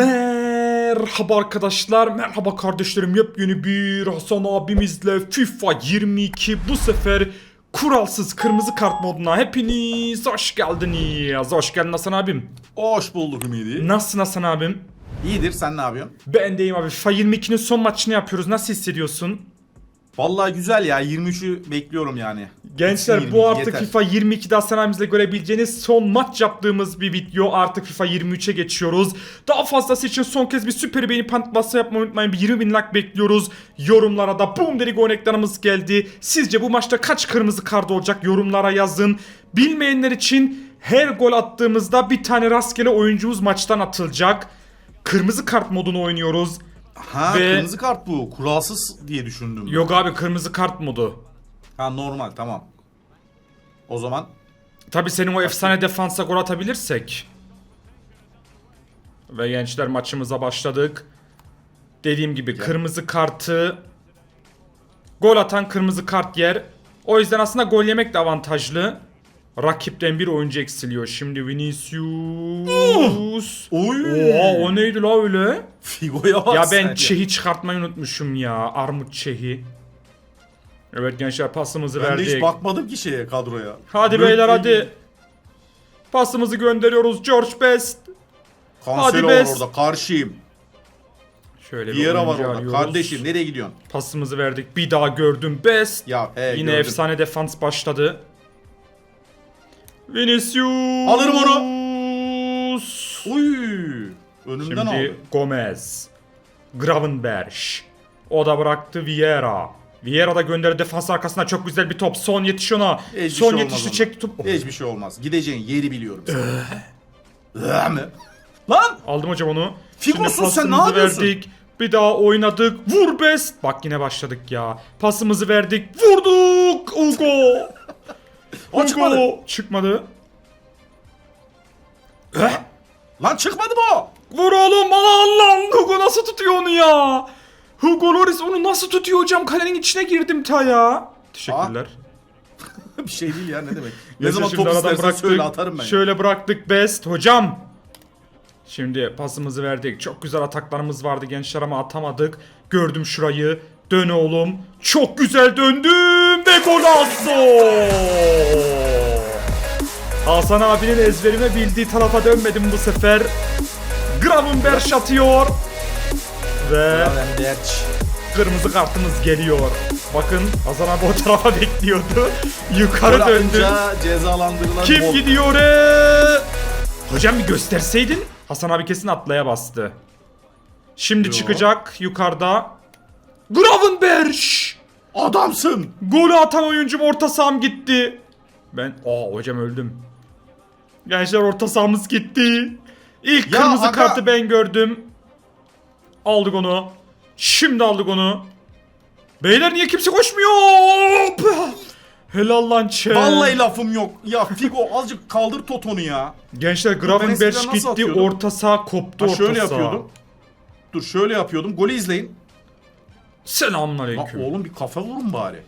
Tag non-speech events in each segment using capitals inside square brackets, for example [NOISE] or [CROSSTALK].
Merhaba arkadaşlar, merhaba kardeşlerim. Yepyeni bir Hasan abimizle FIFA 22 bu sefer kuralsız kırmızı kart moduna hepiniz hoş geldiniz. Hoş geldin Hasan abim. Hoş bulduk Ümidi. Nasılsın Hasan abim? İyidir sen ne yapıyorsun? Ben deyim abi. FIFA 22'nin son maçını yapıyoruz. Nasıl hissediyorsun? Vallahi güzel ya 23'ü bekliyorum yani. Gençler Bitsin bu 22, artık yeter. FIFA 22'de Hasan abimizle görebileceğiniz son maç yaptığımız bir video. Artık FIFA 23'e geçiyoruz. Daha fazlası için son kez bir süper beğeni pantbası yapmayı unutmayın. Bir 20 bin like bekliyoruz. Yorumlara da boom dedik örneklerimiz geldi. Sizce bu maçta kaç kırmızı kart olacak yorumlara yazın. Bilmeyenler için her gol attığımızda bir tane rastgele oyuncumuz maçtan atılacak. Kırmızı kart modunu oynuyoruz. Ha Ve- kırmızı kart bu. Kuralsız diye düşündüm. Yok abi kırmızı kart modu. Ha normal tamam. O zaman Tabii senin o efsane defansa gol atabilirsek. Ve gençler maçımıza başladık. Dediğim gibi kırmızı kartı gol atan kırmızı kart yer. O yüzden aslında gol yemek de avantajlı. Rakipten bir oyuncu eksiliyor. Şimdi Vinicius. Oy! Oha o neydi la öyle? Figo'ya bak Ya sen ben Çehi çıkartmayı unutmuşum ya. Armut Çehi. Evet gençler pasımızı Ben de verdik. hiç bakmadım ki şeye kadroya. Hadi Dört beyler hadi. Pasımızı gönderiyoruz George Best. Cancelo Hadi var Bes. orada karşıyım. Şöyle bir Vieira var oyuncu orada. arıyoruz. Kardeşim nereye gidiyorsun? Pasımızı verdik. Bir daha gördüm Best. Ya he Yine gördüm. efsane defans başladı. Vinicius. Alırım onu. Uy! Önümden Şimdi aldı. Gomez. Gravenberch. O da bıraktı Vieira. Vieira da gönderdi defans arkasına çok güzel bir top. Son yetiş ona. Hiçbir Son şey yetişti olmaz çekti top. Hiçbir şey olmaz. Gideceğin yeri biliyorum. Öh mi? Lan! Aldım hocam onu. Figosuz sen ne pasımızı yapıyorsun? verdik. Bir daha oynadık. Vur best. Bak yine başladık ya. Pasımızı verdik. Vurduk. Ugo. O çıkmadı. Çıkmadı. Eh. Lan çıkmadı o? Vur oğlum. Lan. Hugo nasıl tutuyor onu ya? Hugo Loris onu nasıl tutuyor hocam? Kalenin içine girdim ta ya. Teşekkürler. [LAUGHS] bir şey değil ya ne demek. ne zaman top istersen söyle atarım ben. ya. Şöyle bıraktık best hocam. Şimdi pasımızı verdik. Çok güzel ataklarımız vardı gençler ama atamadık. Gördüm şurayı. Dön oğlum. Çok güzel döndüm attı. Hasan abinin ezberime bildiği tarafa dönmedim bu sefer. Gravenberch atıyor. Ve derç. kırmızı kartımız geliyor. Bakın Hasan abi o tarafa [LAUGHS] bekliyordu. Yukarı Gol döndü. cezalandırılan Kim bol. gidiyor? ee? Hocam bir gösterseydin. Hasan abi kesin atlaya bastı. Şimdi Yo. çıkacak yukarıda. Gravenberch! Adamsın. Golü atan oyuncum orta saham gitti. Ben aa hocam öldüm. Gençler orta sahamız gitti. İlk Ya kırmızı aga- kartı ben gördüm. Aldık onu. Şimdi aldık onu. Beyler niye kimse koşmuyor? Helal lan Çe. Vallahi lafım yok. Ya Figo azıcık kaldır Toton'u ya. Gençler Gravenberch gitti orta saha koptu Ha, orta şöyle saha. yapıyordum. Dur şöyle yapıyordum. Golü izleyin. Lan Selamünaleyküm. oğlum bir kafa vurun bari.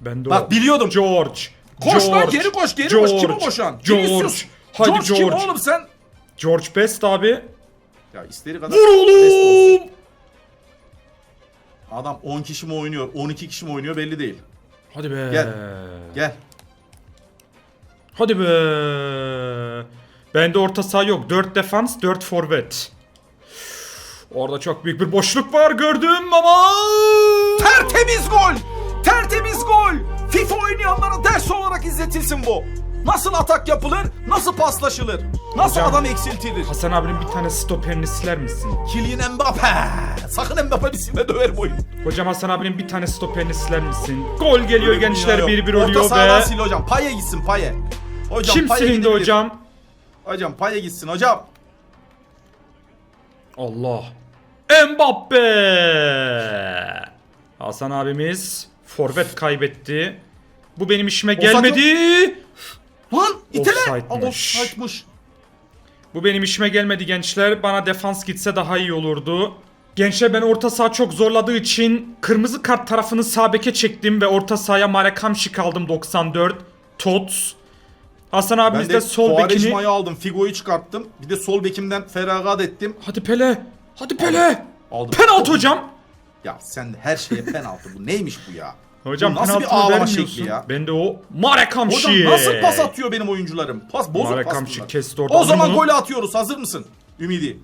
Ben de Bak biliyordum. George. Koş lan George, geri koş geri koş. Kim o George, koşan? George. Vinicius. Hadi George, kim George. oğlum sen? George Best abi. Ya isteri kadar. Vur oğlum. Adam 10 kişi mi oynuyor, 12 kişi mi oynuyor belli değil. Hadi be. Gel. Gel. Hadi be. Bende orta saha yok. 4 defans, 4 forvet. Orada çok büyük bir boşluk var gördüm ama... Tertemiz gol! Tertemiz gol! FIFA oynayanlara ders olarak izletilsin bu. Nasıl atak yapılır, nasıl paslaşılır, nasıl Hocam- adam eksiltilir. Hasan abinin bir tane stoperini siler misin? Kylian Mbappe! Sakın Mbappe bir silme döver bu oyun. Hocam Hasan abinin bir tane stoperini siler misin? Gol geliyor gençler Yok. 1-1 Orta oluyor sahadan ve... sil hocam. Paye gitsin Paye. Hocam Kim Paye silindi gidebilir. hocam? Hocam Paye gitsin hocam. Allah. Mbappe. Hasan abimiz forvet kaybetti. Bu benim işime gelmedi. Lan itele. Offside'mış. Bu benim işime gelmedi gençler. Bana defans gitse daha iyi olurdu. Gençler ben orta saha çok zorladığı için kırmızı kart tarafını sağ beke çektim ve orta sahaya Malek Hamşik aldım 94. Tots. Hasan abimiz de de sol bekini. Aldım. Figo'yu çıkarttım. Bir de sol bekimden feragat ettim. Hadi Pele. Hadi Pele. Aldım. Penaltı hocam. Ya sen de her şeye penaltı. Bu neymiş bu ya? Hocam Bu nasıl bir penaltı ağlama vermiyorsun. şekli ya? Ben de o Marek Hamşik. Hocam nasıl pas atıyor benim oyuncularım? Pas bozuk Marek pas Hamşik bunlar. kesti. O zaman bunu. golü atıyoruz. Hazır mısın? Ümidi.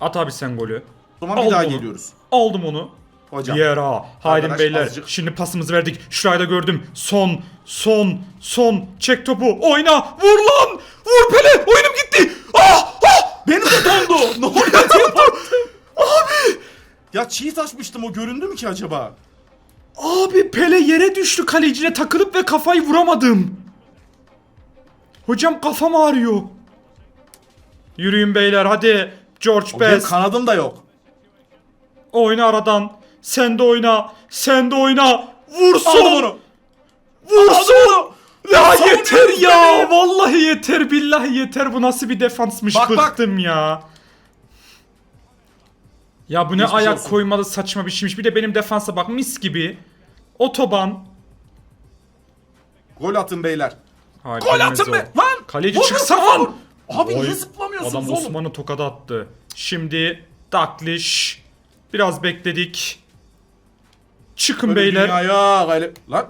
At abi sen golü. O zaman bir daha bunu. geliyoruz. Aldım onu. Hocam. Yera. Haydi Arkadaş beyler. azıcık- Şimdi pasımızı verdik. Şurayı da gördüm. Son. Son. Son. Çek topu. Oyna. Vur lan. Vur Pele. Oyunum gitti. Ah. Ah. Benim de dondu. ne oluyor. [LAUGHS] Ya cheat açmıştım o göründü mü ki acaba? Abi Pele yere düştü kalecine takılıp ve kafayı vuramadım. Hocam kafam ağrıyor. Yürüyün beyler hadi. George O benim Best. kanadım da yok. Oyna aradan. Sen de oyna. Sen de oyna. Vursun. Onu. Vursun. Onu. Ya Savunuyoruz yeter ya. Vallahi yeter. Billahi yeter. Bu nasıl bir defansmış. Bak, bak. Bıktım ya. Ya bu ne Geçmiş ayak olsun. koymalı saçma bir şeymiş. Bir de benim defansa bak mis gibi. Otoban. Gol atın beyler. Hayır, Gol atın o. be. Lan. Kaleci Vur, çıksana vur, lan. Abi Oy, niye zıplamıyorsunuz Adam oğlum? Osman'ı tokada attı. Şimdi Dakliş. Biraz bekledik. Çıkın Böyle beyler. Dünyaya gayle... Lan.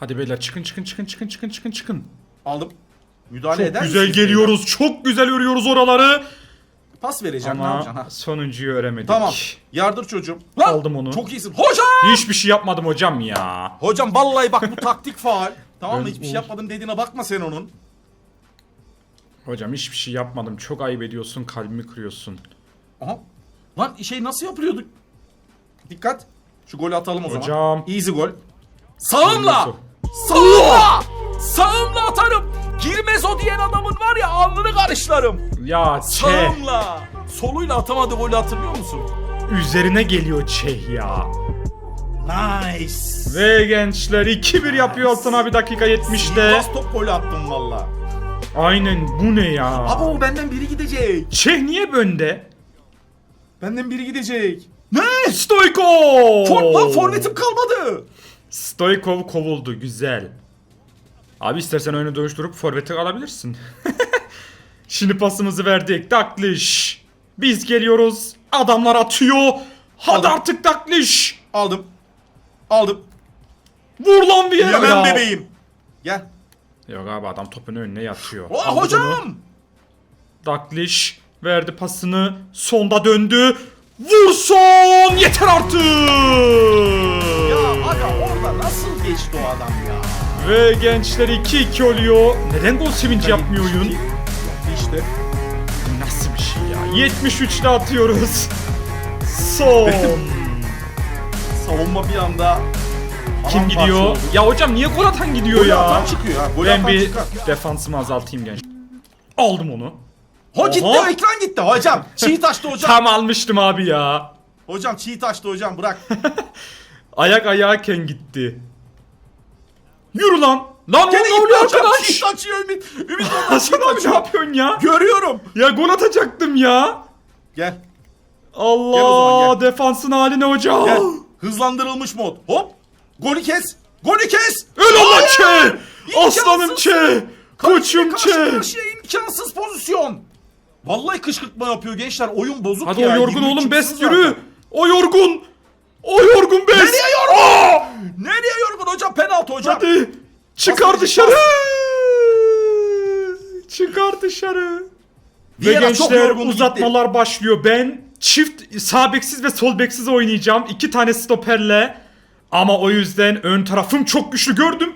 Hadi beyler çıkın çıkın çıkın çıkın çıkın çıkın çıkın. Aldım. Müdahale Çok eder güzel misiniz geliyoruz. Çok güzel örüyoruz oraları. Pas vereceğim ne yapacaksın Ama ha? sonuncuyu öremedik. Tamam. Yardır çocuğum. Lan. Aldım onu. Çok iyisin. Hocam. Hiçbir şey yapmadım hocam ya. Hocam vallahi bak bu taktik [LAUGHS] faal. Tamam mı? Ben- Hiçbir şey yapmadım dediğine bakma sen onun. Hocam hiçbir şey yapmadım. Çok ayıp ediyorsun. Kalbimi kırıyorsun. Aha. Lan şey nasıl yapılıyordu? Dikkat. Şu golü atalım o zaman. Hocam. Easy gol. Sağımla. Sağımla. Sağımla atarım. Girmez o diyen adamın var ya alnını karışlarım. Ya Çeh. Sağımla. Soluyla atamadı golü hatırlıyor musun? Üzerine geliyor Çeh ya. Nice. Ve gençler 2-1 yapıyor Altın bir dakika 70'te. Bas top golü attım valla. Aynen bu ne ya? Abi o benden biri gidecek. Çeh niye bönde? Benden biri gidecek. Ne? Stoykov! For, lan forvetim kalmadı. Stoykov kovuldu güzel. Abi istersen oyunu dönüştürüp forveti alabilirsin. [LAUGHS] Şimdi pasımızı verdik. Dakliş. Biz geliyoruz. Adamlar atıyor. Hadi Aldım. artık Dakliş. Aldım. Aldım. Vur lan bir yere. Yemem Ya. bebeğim. Gel. Yok abi adam topun önüne yatıyor. Oh, Aldı bunu. hocam. Dakliş verdi pasını. Sonda döndü. Vursun! Yeter artık! Ya aga orada nasıl geçti o adam ya? Ve gençler 2-2 oluyor. Neden gol sevinci yapmıyor oyun? İşte. Nasıl bir şey ya? 73'te atıyoruz. Son. Savunma bir anda Kim gidiyor? Ya hocam niye gol atan gidiyor Golü ya? atan çıkıyor ha. Golü Ben atan bir çıkar. defansımı azaltayım genç. Aldım onu. Ho gitti Oha. ekran gitti hocam. Çiğ taştı hocam. Tam almıştım abi ya. Hocam çiğ taştı hocam bırak. [LAUGHS] Ayak ayağıken gitti. Yürü lan. Lan Gene ne oluyor arkadaş? Çiğ taşıyor Ümit. Ümit Hasan [LAUGHS] abi ne yapıyorsun ya? Görüyorum. Ya gol atacaktım ya. Gel. Allah Gel zaman, defansın haline hocam. Gel. Hızlandırılmış mod. Hop. Golü kes. Golü kes. Öl Allah. Çe! Aslanım Çe! Koçum Karşı Çe! karşıya imkansız pozisyon. Vallahi kışkırtma yapıyor gençler. Oyun bozuk Hadi ya. o yorgun 23 oğlum Best yürü. O yorgun. O yorgun Best. Nereye yorgun? Nereye yorgun hocam? Penaltı hocam. Hadi. Çıkar Pas dışarı. Çıkar dışarı. Ve Vieira gençler uzatmalar başlıyor. Ben çift sağ beksiz ve sol beksiz oynayacağım. İki tane stoperle. Ama o yüzden ön tarafım çok güçlü gördüm.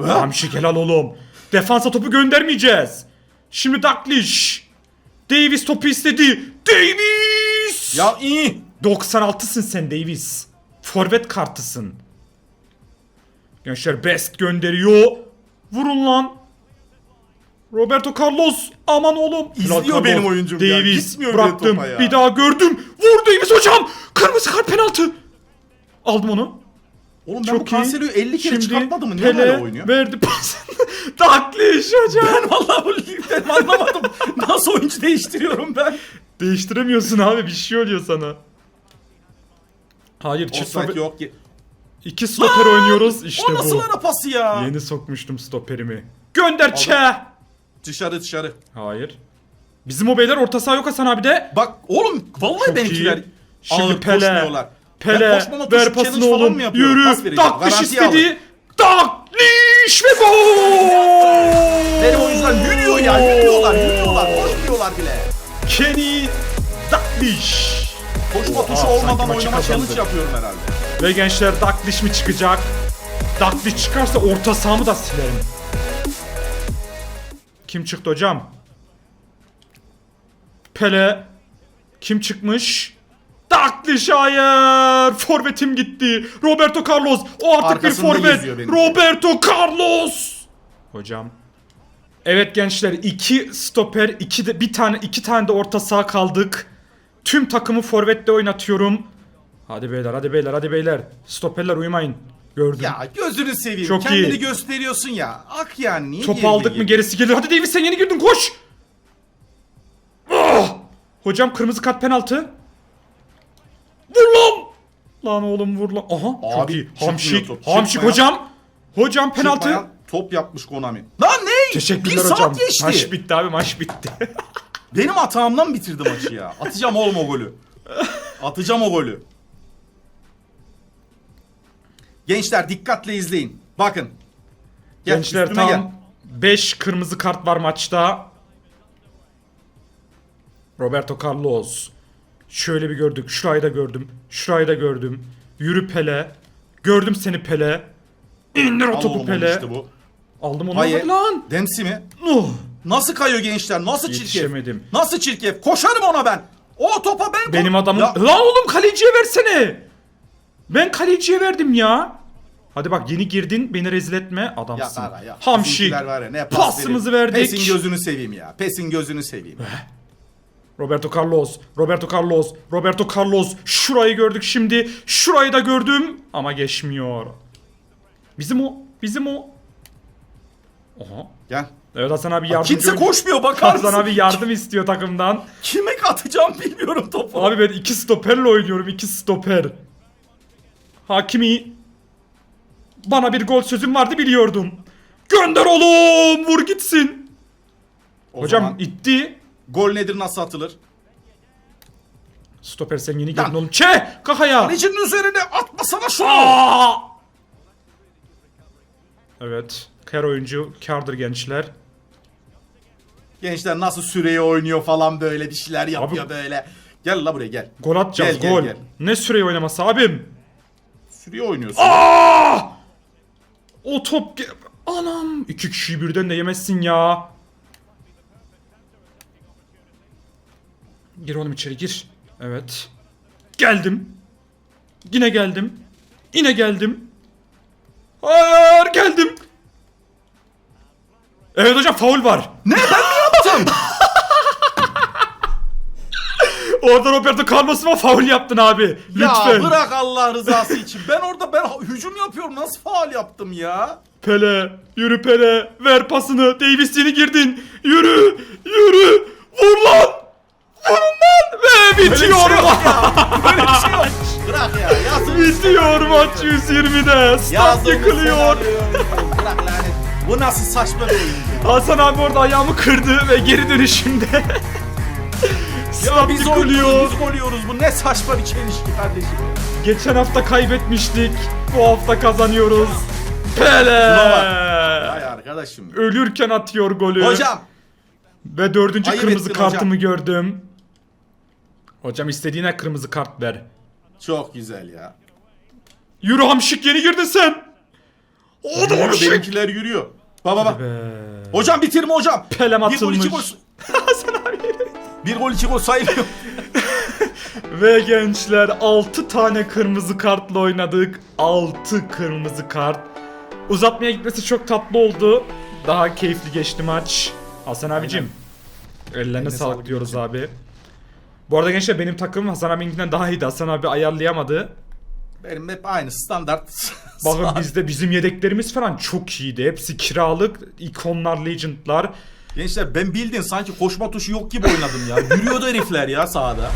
Hamşik helal oğlum. Defansa topu göndermeyeceğiz. Şimdi Dakliş. Davis topu istedi. Davis! Ya iyi. 96'sın sen Davis. Forvet kartısın. Gençler best gönderiyor. Vurun lan. Roberto Carlos aman oğlum. İzliyor Carlos, benim oyuncum ya. Davis Gitmiyor bile bıraktım. topa ya. Bir daha gördüm. Vur Davis hocam. Kırmızı kart penaltı. Aldım onu. Oğlum ben bu Cancelo'yu 50 kere çıkartmadım mı? Niye böyle oynuyor? verdi pasını. [LAUGHS] Dakliş hocam. Ben vallahi bu ligden anlamadım. Nasıl oyuncu değiştiriyorum ben? Değiştiremiyorsun abi bir şey oluyor sana. Hayır çift forvet- yok ki. İki stoper oynuyoruz. İşte o nasıl bu. ara pası ya? Yeni sokmuştum stoperimi. Gönder çe. Dışarı dışarı. Hayır. Bizim o beyler orta saha yok Hasan abi de. Bak oğlum vallahi Çok benimkiler iyi. Şimdi ağır Pele. koşmuyorlar. Pele Ben koşmama tuşu ver pasını challenge falan oğlum. mı yapıyorum? Pas Yürü. vereceğim. Dakliş Garantiye alın. istedi. Dakliş ve gol. Benim oyuncular yürüyor ya yürüyorlar yürüyorlar koşmuyorlar bile. Kenny Dakliş. Koşma tuşu olmadan oynama challenge yapıyorum herhalde. Ve gençler Dakliş mi çıkacak? Dakliş çıkarsa orta sahamı da silerim. Kim çıktı hocam? Pele. Kim çıkmış? Dakliş hayır. Forvetim gitti. Roberto Carlos. O artık Arkasında bir forvet. Roberto Carlos. Hocam. Evet gençler iki stoper, iki de bir tane iki tane de orta saha kaldık. Tüm takımı forvette oynatıyorum. Hadi beyler, hadi beyler, hadi beyler. Stoperler uyumayın. Gördüm. Ya gözünü seveyim. Çok Kendini iyi. gösteriyorsun ya. Ak yani niye Topu aldık mı gerisi gelir. Hadi Davis sen yeni girdin koş. Ah! Hocam kırmızı kart penaltı. Vur lan. Lan oğlum vur lan. Aha çok Abi, iyi. çıkmıyor Hamşik. Hamşik hocam. Hocam penaltı. Çıkmayan top yapmış Konami. Lan? Teşekkürler bir hocam. saat geçti. Maç bitti abi maç bitti. [LAUGHS] Benim hatamdan bitirdi maçı ya. Atacağım oğlum o golü. Atacağım o golü. Gençler dikkatle izleyin. Bakın. Gel, Gençler üstüme tam 5 kırmızı kart var maçta. Roberto Carlos. Şöyle bir gördük. Şurayı da gördüm. Şurayı da gördüm. Yürü Pele. Gördüm seni Pele. İndir o Al topu oğlum Pele. işte bu. Aldım onu Hayır. Lan. Dempsey mi? Oh. Nasıl kayıyor gençler? Nasıl çirkef? Yetişemedim. Nasıl çirkef? Koşarım ona ben. O topa ben Benim adamım. Ya, Lan oğlum kaleciye versene. Ben kaleciye verdim ya. Hadi bak yeni girdin beni rezil etme ya, adamsın. ya, ya. Hamşik. Bizimkiler var ya, ne pas Pasımızı verir. verdik. Pesin gözünü seveyim ya. Pesin gözünü seveyim. Roberto Carlos, Roberto Carlos, Roberto Carlos. Şurayı gördük şimdi. Şurayı da gördüm ama geçmiyor. Bizim o, bizim o. Oha. Gel. Evet Hasan abi yardım Kimse koşmuyor bakar Hasan mısın? abi yardım istiyor takımdan. Kime atacağım bilmiyorum topu. Abi ben iki stoperle oynuyorum, iki stoper. Hakimi. Bana bir gol sözüm vardı biliyordum. Gönder oğlum, vur gitsin. O Hocam zaman itti. gol nedir nasıl atılır? Stoper sen yeni Lan. girdin oğlum. Çe! Kakaya! Kalecinin üzerine atmasana şunu. Aa! Evet. Her oyuncu kardır gençler. Gençler nasıl süreyi oynuyor falan böyle bir şeyler yapıyor Abi- böyle. Gel la buraya gel. Gol atacağız Gel, gel, gol. gel. Ne süreyi oynaması abim? Süreyi oynuyorsun. Aa! O top ge- Anam. iki kişiyi birden de yemezsin ya. Gir oğlum içeri gir. Evet. Geldim. Yine geldim. Yine geldim. Hayır geldim. Evet hocam faul var. Ne ben mi yaptım? [LAUGHS] Orada Roberto Carlos'uma faul yaptın abi. ya Lütfen. bırak Allah rızası için. Ben orada ben hücum yapıyorum. Nasıl faal yaptım ya? Pele, yürü Pele, ver pasını. Davis yeni girdin. Yürü, yürü. Vur lan. Vur lan. Ve Böyle bir şey bitiyor maç. ya. Böyle bir şey yok. Bırak ya. Yazın. Bitiyor maç 120'de. Stat yıkılıyor. Bırak lanet. Bu nasıl saçma bir oyun? Hasan abi orada ayağımı kırdı ve geri dönüşümde. Ya biz oynuyoruz, biz oynuyoruz. Bu ne saçma bir çelişki kardeşim. Geçen hafta kaybetmiştik. Bu hafta kazanıyoruz. Pele. Hay arkadaşım. Ölürken atıyor golü. Hocam. Ve dördüncü Ayıp kırmızı ettin kartımı gördüm. Hocam istediğine kırmızı kart ver. Çok güzel ya. Yürü Hamşik yeni girdin sen. O da Hamşik. benimkiler yürüyor. Baba bak. Be. Hocam bitirme hocam. Pelem Bir gol iki atılmış. gol. [LAUGHS] Bir gol iki gol sayılıyor. [LAUGHS] Ve gençler 6 tane kırmızı kartla oynadık. 6 kırmızı kart. Uzatmaya gitmesi çok tatlı oldu. Daha keyifli geçti maç. Hasan abicim. Ellerine sağlık sağlık diyoruz abi. Bu arada gençler benim takımım Hasan abininkinden daha iyiydi. Hasan abi ayarlayamadı. Benim hep aynı standart. [LAUGHS] Bakın bizde bizim yedeklerimiz falan çok iyiydi. Hepsi kiralık ikonlar, legendlar. Gençler ben bildin sanki koşma tuşu yok gibi oynadım ya. Yürüyordu herifler ya sahada.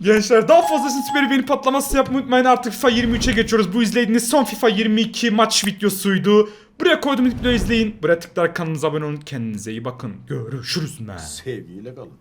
Gençler daha fazlasını süper beğeni patlaması yapmayı unutmayın artık FIFA 23'e geçiyoruz. Bu izlediğiniz son FIFA 22 maç videosuydu. Buraya koyduğum videoyu izleyin. Buraya tıklayarak kanalımıza abone olun. Kendinize iyi bakın. Görüşürüz. Man. Sevgiyle kalın.